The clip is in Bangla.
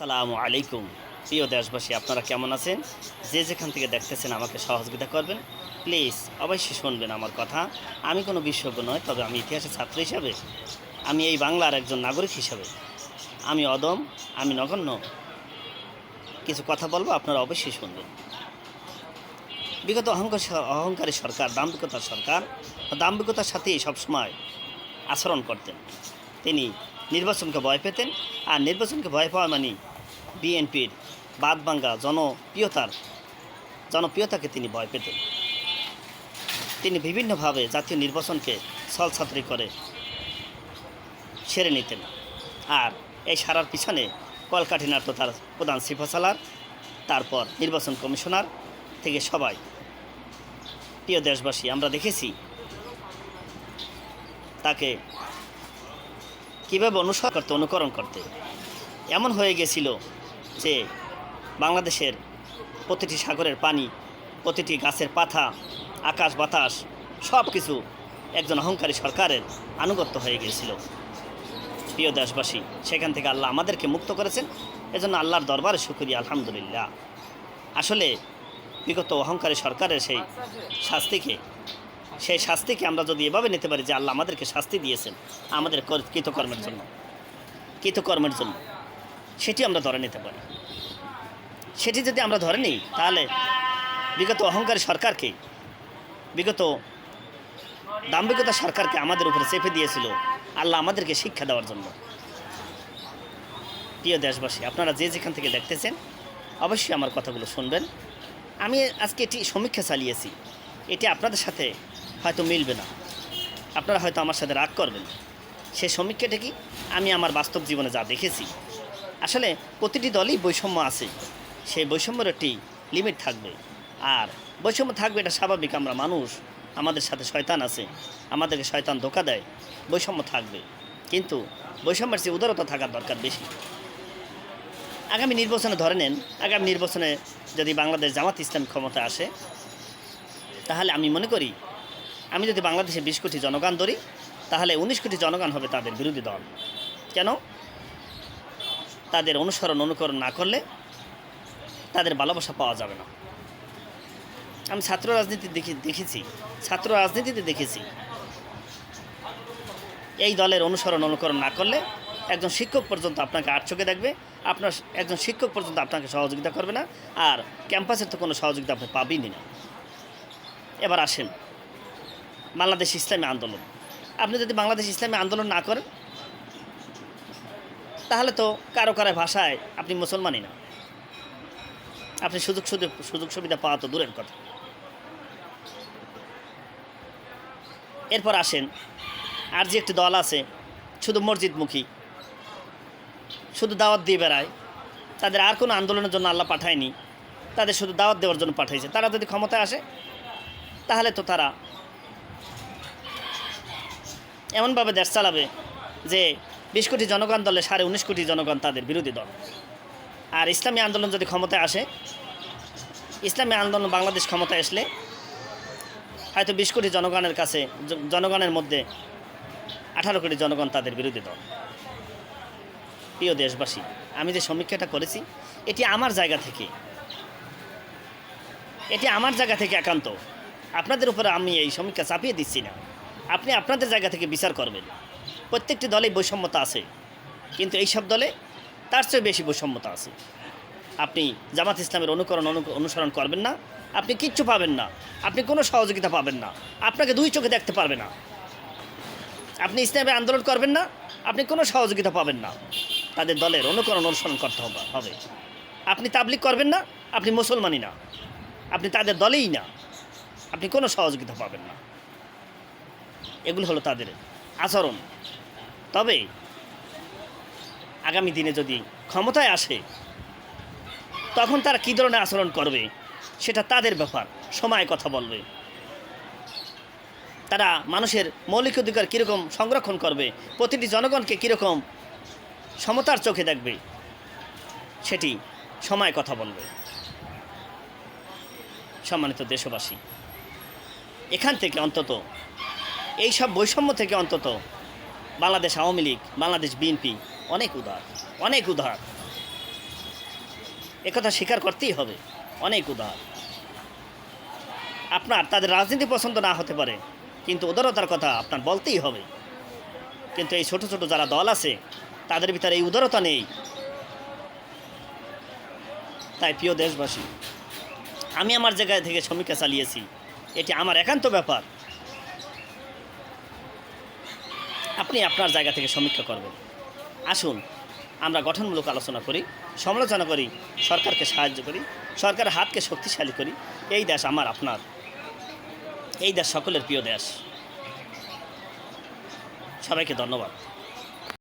সালামু আলাইকুম। প্রিয় দেশবাসী, আপনারা কেমন আছেন? যে যেখান থেকে দেখতেছেন আমাকে সহযোগিতা করবেন, প্লিজ অবশ্যই শুনবেন আমার কথা। আমি কোনো বিশেষজ্ঞ নয় তবে আমি ইতিহাসের ছাত্র হিসাবে, আমি এই বাংলার একজন নাগরিক হিসাবে, আমি অদম, আমি নগণ্য, কিছু কথা বলব, আপনারা অবশ্যই শুনবেন। বিগত অহংকার অহংকারী সরকার, দাম্ভিকতার সরকার, দাম্ভিকতার সাথেই সবসময় আচরণ করতেন। তিনি নির্বাচনকে ভয় পেতেন আর নির্বাচনকে ভয় পাওয়া মানে বিএনপির বাদবাঙ্গা জনপ্রিয়তার, জনপ্রিয়তাকে তিনি ভয় পেতেন। তিনি বিভিন্নভাবে জাতীয় নির্বাচনকে ছলছাত্রী করে সেরে নিতেন। আর এই সারার পিছনে কলকাঠি নাট্য তার প্রধান সিফাসালার তারপর নির্বাচন কমিশনার থেকে সবাই। প্রিয় দেশবাসী, আমরা দেখেছি তাকে কীভাবে অনুসরণ করতে, অনুকরণ করতে? এমন হয়ে গেছিল যে বাংলাদেশের প্রতিটি সাগরের পানি, প্রতিটি গাছের পাতা, আকাশ বাতাস সব কিছু একজন অহংকারী সরকারের আনুগত্য হয়ে গিয়েছিল প্রিয় দেশবাসী, সেখান থেকে আল্লাহ আমাদেরকে মুক্ত করেছেন। এজন্য আল্লাহর দরবারে শুকরিয়া, আলহামদুলিল্লাহ। আসলে বিগত অহংকারী সরকারের সেই শাস্তিকে সেই শাস্তিকে আমরা যদি এভাবে নিতে পারি যে আল্লাহ আমাদেরকে শাস্তি দিয়েছেন আমাদের কর- কৃতকর্মের জন্য। কৃতকর্মের জন্য। সেটি আমরা ধরে নিতে পারি। সেটি যদি আমরা ধরে নিই, তাহলে বিগত অহংকারী সরকারকে, বিগত দাম্ভিকতা সরকারকে আমাদের উপরে চেপে দিয়েছিল আল্লাহ আমাদেরকে শিক্ষা দেওয়ার জন্য। প্রিয় দেশবাসী, আপনারা যে যেখান থেকে দেখতেছেন, অবশ্যই আমার কথাগুলো শুনবেন। আমি আজকে এটি সমীক্ষা চালিয়েছি। এটি আপনাদের সাথে হয়তো মিলবে না। আপনারা হয়তো আমার সাথে রাগ করবেন। সেই সমীক্ষাটা কি? আমি আমার বাস্তব জীবনে যা দেখেছি। আসলে প্রতিটি দলই বৈষম্য আছে। সেই বৈষম্যের একটি লিমিট থাকবে। আর বৈষম্য থাকবে, এটা স্বাভাবিক। আমরা মানুষ, আমাদের সাথে শয়তান আছে, আমাদেরকে শয়তান ধোকা দেয়, বৈষম্য থাকবে। কিন্তু বৈষম্যের চেয়ে উদারতা থাকার দরকার বেশি। আগামী নির্বাচনে ধরে নেন, আগামী নির্বাচনে যদি বাংলাদেশ জামাত ইসলাম ক্ষমতা আসে, তাহলে আমি মনে করি আমি যদি বাংলাদেশে বিশ কোটি জনগণ ধরি, তাহলে উনিশ কোটি জনগণ হবে তাদের বিরোধী দল। কেন? তাদের অনুসরণ, অনুকরণ না করলে তাদের ভালোবাসা পাওয়া যাবে না। আমি ছাত্র রাজনীতি দেখি দেখেছি, ছাত্র রাজনীতিতে দেখেছি। এই দলের অনুসরণ, অনুকরণ না করলে একজন শিক্ষক পর্যন্ত আপনাকে আট চোখে দেখবে, আপনার একজন শিক্ষক পর্যন্ত আপনাকে সহযোগিতা করবে না, আর ক্যাম্পাসের তো কোনো সহযোগিতা আপনি পাবেনই না। এবার আসেন বাংলাদেশ ইসলামী আন্দোলন। আপনি যদি বাংলাদেশ ইসলামী আন্দোলন না করেন, তাহলে তো কারও কারও ভাষায় আপনি মুসলমানই না। আপনি সুযোগ সুযোগ সুযোগ সুবিধা পাওয়া তো দূরের কথা। এরপর আসেন, আর যে একটি দল আছে, শুধু মসজিদমুখী, শুধু দাওয়াত দিয়ে বেড়ায়, তাদের আর কোনো আন্দোলনের জন্য আল্লাহ পাঠায়নি, তাদের শুধু দাওয়াত দেওয়ার জন্য পাঠাইছে। তারা যদি ক্ষমতায় আসে, তাহলে তো তারা এমনভাবে দেশ চালাবে যে বিশ কোটি জনগণ দলে সাড়ে উনিশ কোটি জনগণ তাদের বিরোধী দল। আর ইসলামী আন্দোলন যদি ক্ষমতায় আসে, ইসলামী আন্দোলন বাংলাদেশ ক্ষমতায় আসলে হয়তো বিশ কোটি জনগণের কাছে জনগণের মধ্যে আঠারো কোটি জনগণ তাদের বিরোধী দল। প্রিয় দেশবাসী, আমি যে সমীক্ষাটা করেছি, এটি আমার জায়গা থেকে। এটি আমার জায়গা থেকে একান্ত। আপনাদের উপরে আমি এই সমীক্ষা চাপিয়ে দিচ্ছি না। আপনি আপনাদের জায়গা থেকে বিচার করবেন। প্রত্যেকটি দলে বৈষম্যতা আছে। কিন্তু এইসব দলে তার চেয়ে বেশি বৈষম্যতা আছে। আপনি জামাত ইসলামের অনুকরণ অনুসরণ করবেন না, আপনি কিচ্ছু পাবেন না, আপনি কোনো সহযোগিতা পাবেন না, আপনাকে দুই চোখে দেখতে পারবে না। আপনি ইসলামে আন্দোলন করবেন না, আপনি কোনো সহযোগিতা পাবেন না। তাদের দলের অনুকরণ অনুসরণ করতে হবে আপনি তাবলিক করবেন না, আপনি মুসলমানই না। আপনি তাদের দলেই না। আপনি কোনো সহযোগিতা পাবেন না। এগুলো হলো তাদের আচরণ। তবে আগামী দিনে যদি ক্ষমতায় আসে, তখন তারা কী ধরনের আচরণ করবে, সেটা তাদের ব্যাপার, সময় কথা বলবে। তারা মানুষের মৌলিক অধিকার কীরকম সংরক্ষণ করবে, প্রতিটি জনগণকে কীরকম সমতার চোখে দেখবে, সেটি সময় কথা বলবে। সম্মানিত দেশবাসী, এখান থেকে অন্তত এই সব বৈষম্য থেকে অন্তত বাংলাদেশ আওয়ামী লীগ, বাংলাদেশ বিএনপি অনেক উদার অনেক উদার। একথা স্বীকার করতেই হবে, অনেক উদার। আপনার তাদের রাজনীতি পছন্দ না হতে পারে, কিন্তু উদারতার কথা আপনার বলতেই হবে। কিন্তু এই ছোট ছোট যারা দল আছে, তাদের ভিতরে এই উদারতা নেই। তাই প্রিয় দেশবাসী, আমি আমার জায়গায় থেকে সমীক্ষা চালিয়েছি। এটি আমার একান্ত ব্যাপার। আপনি আপনার জায়গা থেকে সমীক্ষা করবেন। আসুন, আমরা গঠনমূলক আলোচনা করি, সমালোচনা করি, সরকারকে সাহায্য করি সরকারের হাতকে শক্তিশালী করি। এই দেশ আমার, আপনার। এই দেশ সকলের প্রিয় দেশ। সবাইকে ধন্যবাদ।